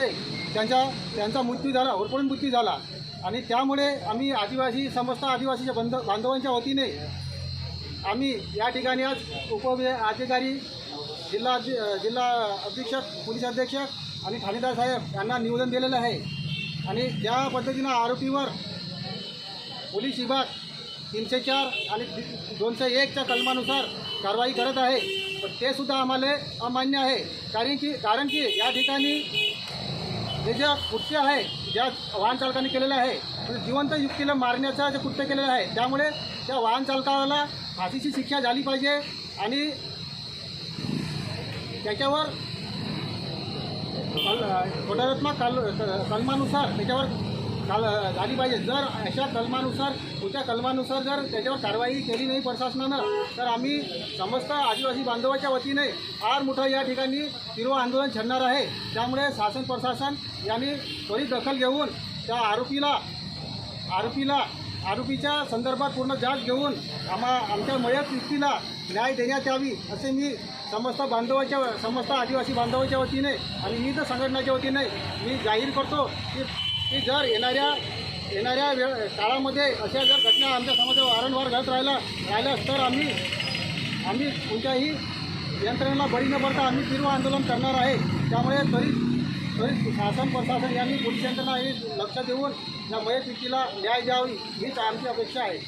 त्यांचा त्यांचा मृत्यू झाला होरपडून मृत्यू झाला. आणि त्यामुळे आम्ही आदिवासी समस्त आदिवासीच्या बंध बांधवांच्या वतीने आम्ही या ठिकाणी आज उप अधिकारी जिल्हा जिल्हा अधीक्षक पोलीस अधीक्षक आणि ठाणेदार साहेब यांना निवेदन दिलेलं आहे. आणि ज्या पद्धतीनं आरोपीवर पोलीस विभाग तीनशे चार आणि दोनशे एकच्या कलमानुसार कारवाई करत आहे पण ते सुद्धा आम्हाला अमान्य आहे. कारण की कारण की या ठिकाणी हे जे कृत्य आहे ज्या वाहन चालकाने केलेलं आहे म्हणजे जिवंत युक्तीला मारण्याचं जे कृत्य केलेलं आहे त्यामुळे त्या वाहन चालकाला फाशीची शिक्षा झाली पाहिजे आणि त्याच्यावर कल घटनात्मक कल कलमानुसार त्याच्यावर झाली पाहिजे. जर अशा कलमानुसार कुठल्या कलमानुसार जर त्याच्यावर कारवाई केली नाही प्रशासनानं तर आम्ही समस्त आदिवासी बांधवाच्या वतीने फार मोठं या ठिकाणी तीव्र आंदोलन छेडणार आहे. त्यामुळे शासन प्रशासन यांनी त्वरित दखल घेऊन त्या आरोपीला आरोपीला आरोपीच्या संदर्भात पूर्ण जाच घेऊन आम्हा आमच्या मयत व्यक्तीला न्याय देण्यात यावी असे मी समस्त बांधवाच्या समस्त आदिवासी बांधवाच्या वतीने आणि विविध संघटनाच्या वतीने मी जाहीर करतो की की जर येणाऱ्या येणाऱ्या वेळ काळामध्ये अशा जर घटना आमच्या समाजात वारंवार घडत राहिला राहिल्यास तर आम्ही आम्ही कोणत्याही यंत्रणेला बळी न पडता आम्ही तीव्र आंदोलन करणार आहे. त्यामुळे त्वरित त्वरित शासन प्रशासन यांनी पोलीस यंत्रणा हे लक्ष देऊन या मयत व्यक्तीला न्याय द्यावी हीच आमची अपेक्षा आहे.